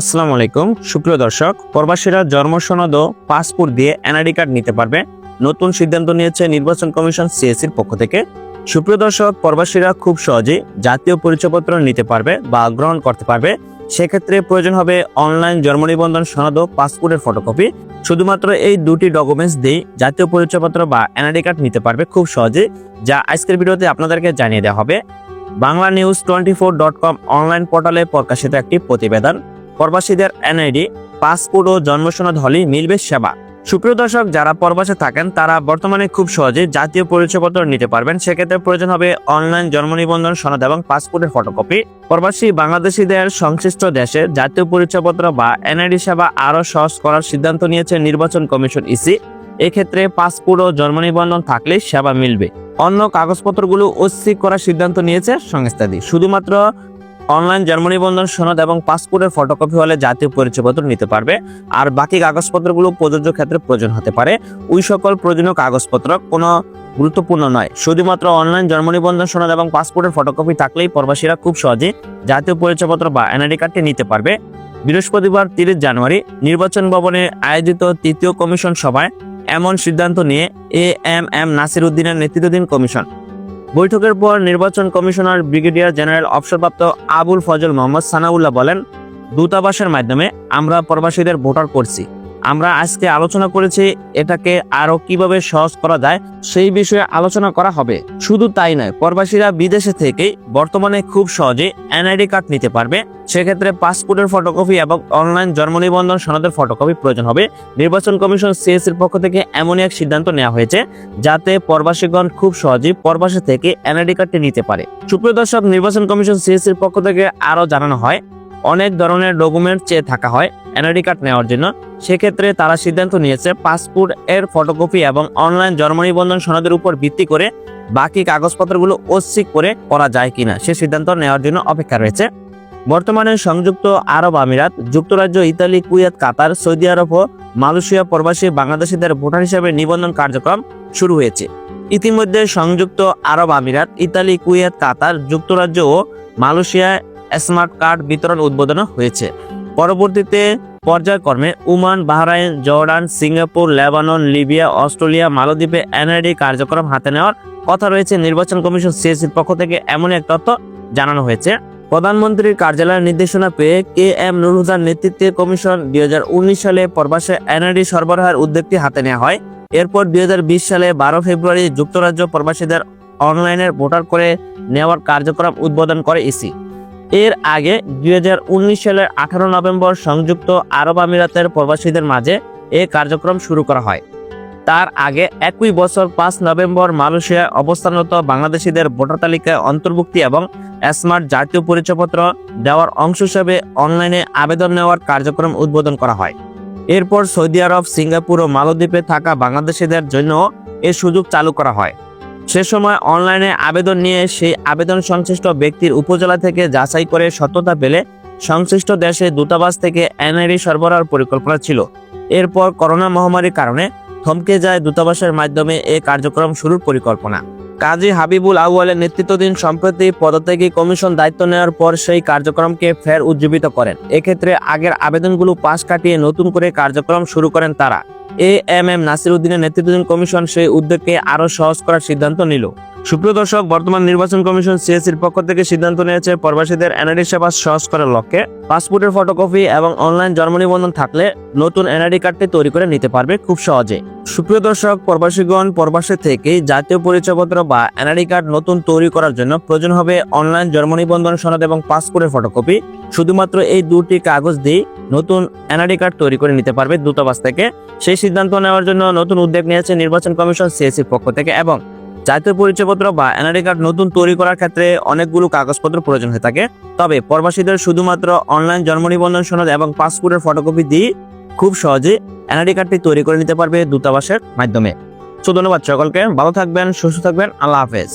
আসসালামু আলাইকুম। সুপ্রিয় দর্শক, প্রবাসীরা জন্ম সনদ ও পাসপোর্ট দিয়ে এনআইডি কার্ড নিতে পারবে। নতুন সিদ্ধান্ত নিয়েছে নির্বাচন কমিশন সিএসির পক্ষ থেকে। সুপ্রিয় দর্শক, প্রবাসীরা খুব সহজেই জাতীয় পরিচয়পত্র নিতে পারবে বা গ্রহণ করতে পারবে। সেক্ষেত্রে প্রয়োজন হবে অনলাইন জন্ম নিবন্ধন সনদ ও পাসপোর্টের ফটোকপি। শুধুমাত্র এই দুটি ডকুমেন্টস দিয়ে জাতীয় পরিচয়পত্র বা এনআইডি কার্ড নিতে পারবে খুব সহজে যা আজকের ভিডিওতে আপনাদেরকে জানিয়ে দেওয়া হবে। Bangla news twenty four dot com online portal প্রকাশিত একটি প্রতিবেদন। প্রবাসীদের এনআইডি, পাসপোর্ট ও জন্মসনদ হলেই মিলবে সেবা। সুপ্রিয় দর্শক, যারা প্রবাসে থাকেন, তারা বর্তমানে খুব সহজে জাতীয় পরিচয়পত্র নিতে পারবেন। সেক্ষেত্রে প্রয়োজন হবে অনলাইন জন্ম নিবন্ধন সনদ এবং পাসপোর্টের ফটোকপি। প্রবাসী বাংলাদেশিদের সংশ্লিষ্ট দেশে জাতীয় পরিচয়পত্র বা এনআইডি সেবা আরও সহজ করার সিদ্ধান্ত নিয়েছে নির্বাচন কমিশন ইসি। এক্ষেত্রে পাসপোর্ট ও জন্ম নিবন্ধন থাকলে সেবা মিলবে। অন্য কাগজপত্রগুলো অস্বীকার করার সিদ্ধান্ত নিয়েছে সংস্থাটি। শুধুমাত্র অনলাইন জন্ম নিবন্ধন সনদ এবং পাসপোর্টের ফটোকপি হলে জাতীয় পরিচয়পত্র নিতে পারবে। আর বাকি কাগজপত্রগুলো প্রযোজ্য ক্ষেত্রে প্রয়োজন হতে পারে। ওই সকল প্রয়োজনীয় কাগজপত্র কোনো গুরুত্বপূর্ণ নয়। শুধুমাত্র অনলাইন জন্ম নিবন্ধন সনদ এবং পাসপোর্টের ফটোকপি থাকলেই প্রবাসীরা খুব সহজে জাতীয় পরিচয়পত্র বা এনআইডি কার্ডটি নিতে পারবে। বৃহস্পতিবার তিরিশ জানুয়ারি নির্বাচন ভবনে আয়োজিত তৃতীয় কমিশন সভায় এমন সিদ্ধান্ত নিয়ে এ এম এম নাসির উদ্দিনের নেতৃত্বাধীন কমিশন বৈঠকের পর নির্বাচন কমিশনার ব্রিগেডিয়ার জেনারেল অবসরপ্রাপ্ত আবুল ফজল মোহাম্মদ সানাউল্লাহ বলেন, দূতাবাসের মাধ্যমে আমরা প্রবাসীদের ভোটার করছি। আমরা আজকে আলোচনা করেছি এটাকে আরও কীভাবে সহজ করা যায়, সেই বিষয়ে আলোচনা করা হবে। শুধু তাই নয়, প্রবাসীরা বিদেশে থেকেই বর্তমানে খুব সহজে এনআইডি কার্ড নিতে পারবে। সেক্ষেত্রে পাসপোর্টের ফটোকপি এবং অনলাইন জন্ম নিবন্ধন সনদের ফটোকপি প্রয়োজন হবে। নির্বাচন কমিশন সিএসির পক্ষ থেকে এমনই এক সিদ্ধান্ত নেওয়া হয়েছে, যাতে প্রবাসীগণ খুব সহজেই প্রবাসী থেকে এনআইডি কার্ডটি নিতে পারে। সুপ্রিয় দর্শক, নির্বাচন কমিশন সিএসির পক্ষ থেকে আরও জানানো হয় অনেক ধরনের ডকুমেন্ট চেয়ে থাকা হয় এনআইডি কার্ড নেওয়ার জন্য। সেক্ষেত্রে তারা সিদ্ধান্ত নিয়েছে পাসপোর্ট এর ফটোকপি এবং অনলাইন জন্ম নিবন্ধন সনদের উপর ভিত্তি করে বাকি কাগজপত্রগুলো অস্বীক করে করা যায় কিনা সে সিদ্ধান্ত নেওয়ার জন্য অপেক্ষা রয়েছে। বর্তমানে সংযুক্ত আরব আমিরাত, যুক্তরাজ্য, ইতালি, কুয়েত, কাতার, সৌদি আরব ও মালয়েশিয়া প্রবাসী বাংলাদেশিদের ভোটার হিসেবে নিবন্ধন কার্যক্রম শুরু হয়েছে। ইতিমধ্যে সংযুক্ত আরব আমিরাত, ইতালি, কুয়েত, কাতার, যুক্তরাজ্য ও মালয়েশিয়ায় স্মার্ট কার্ড বিতরণ উদ্বোধন হয়েছে। পরবর্তীতে পর্যায়ক্রমে Oman, Bahrain, Jordan, Singapore, Lebanon, Libya, Australia, মালদ্বীপে এনআইডি কার্যক্রম হাতে নেওয়ার কথা রয়েছে। নির্বাচন কমিশন সিএসির পক্ষ থেকে এমন এক তথ্য জানানো হয়েছে। প্রধানমন্ত্রীর কার্যালয়ের নির্দেশনা পেয়ে কে এম নুরুজার নেতৃত্বে কমিশন দুই হাজার উনিশ সালে প্রবাসে এনআইডি সরবরাহের উদ্যোগটি হাতে নেওয়া হয়। এরপর দুই হাজার বিশ সালে বারো ফেব্রুয়ারি যুক্তরাজ্য প্রবাসীদের অনলাইনের ভোটার করে নেওয়ার কার্যক্রম উদ্বোধন করে ইসি। এর আগে দুই হাজার উনিশ সালের আঠারো নভেম্বর সংযুক্ত আরব আমিরাতের প্রবাসীদের মাঝে এ কার্যক্রম শুরু করা হয়। তার আগে একই বছর পাঁচ নভেম্বর মালয়েশিয়ায় অবস্থানরত বাংলাদেশিদের ভোটার তালিকায় অন্তর্ভুক্তি এবং স্মার্ট জাতীয় পরিচয়পত্র দেওয়ার অংশ হিসেবে অনলাইনে আবেদন নেওয়ার কার্যক্রম উদ্বোধন করা হয়। এরপর সৌদি আরব, সিঙ্গাপুর ও মালদ্বীপে থাকা বাংলাদেশিদের জন্য এ সুযোগ চালু করা হয়। সে সময় অনলাইনে আবেদন নিয়ে সেই আবেদন সংশ্লিষ্ট ব্যক্তির উপজেলা থেকে যাচাই করে সত্যতা পেলে সংশ্লিষ্ট দেশে দূতাবাস থেকে এনআইডি সরবরাহ পরিকল্পনা ছিল। এরপর করোনা মহামারীর কারণে থমকে যায় দূতাবাসের মাধ্যমে এ কার্যক্রম শুরুর পরিকল্পনা। কাজী হাবিবুল আউয়ালের নেতৃত্বাধীন সম্প্রতি পদত্যাগী কমিশন দায়িত্ব নেওয়ার পর সেই কার্যক্রমকে ফের উজ্জীবিত করেন। এক্ষেত্রে আগের আবেদনগুলো পাশ কাটিয়ে নতুন করে কার্যক্রম শুরু করেন তারা। এ এম এম নাসির উদ্দিনের নেতৃত্বাধীন কমিশন সেই উদ্যোগকে আরও সহজ করার সিদ্ধান্ত নিল। সুপ্রিয় দর্শক, বর্তমান নির্বাচন কমিশন সিএসির পক্ষ থেকে সিদ্ধান্ত নিয়েছে প্রবাসীদের এনআইডি সেবা সহজ করার লক্ষ্যে পাসপোর্টের ফটোকপি এবং অনলাইন জন্ম নিবন্ধন থাকলে নতুন এনআইডি কার্ডটি তৈরি করে নিতে পারবে খুব সহজে সুপ্রিয় দর্শক, প্রবাসীগণ প্রবাসী থেকে জাতীয় পরিচয়পত্র বা এনআইডি কার্ড নতুন তৈরি করার জন্য প্রয়োজন হবে অনলাইন জন্ম নিবন্ধন সনদ এবং পাসপোর্টের ফটোকপি। শুধুমাত্র এই দুটি কাগজ দিয়ে নতুন এনআইডি কার্ড তৈরি করে নিতে পারবে দূতাবাস থেকে। সেই সিদ্ধান্ত নেওয়ার জন্য নতুন উদ্যোগ নিয়েছে নির্বাচন কমিশন সিএসির পক্ষ থেকে এবং জাতীয় পরিচয়পত্র বা এনআইডি কার্ড নতুন তৈরি করার ক্ষেত্রে অনেকগুলো কাগজপত্র প্রয়োজন হয়ে থাকে। তবে প্রবাসীদের শুধুমাত্র অনলাইন জন্ম নিবন্ধন সনদ এবং পাসপোর্টের ফটোকপি দিয়ে খুব সহজে এনআইডি কার্ডটি তৈরি করে নিতে পারবে দূতাবাসের মাধ্যমে। সো ধন্যবাদ সকলকে, ভালো থাকবেন, সুস্থ থাকবেন, আল্লাহ হাফেজ।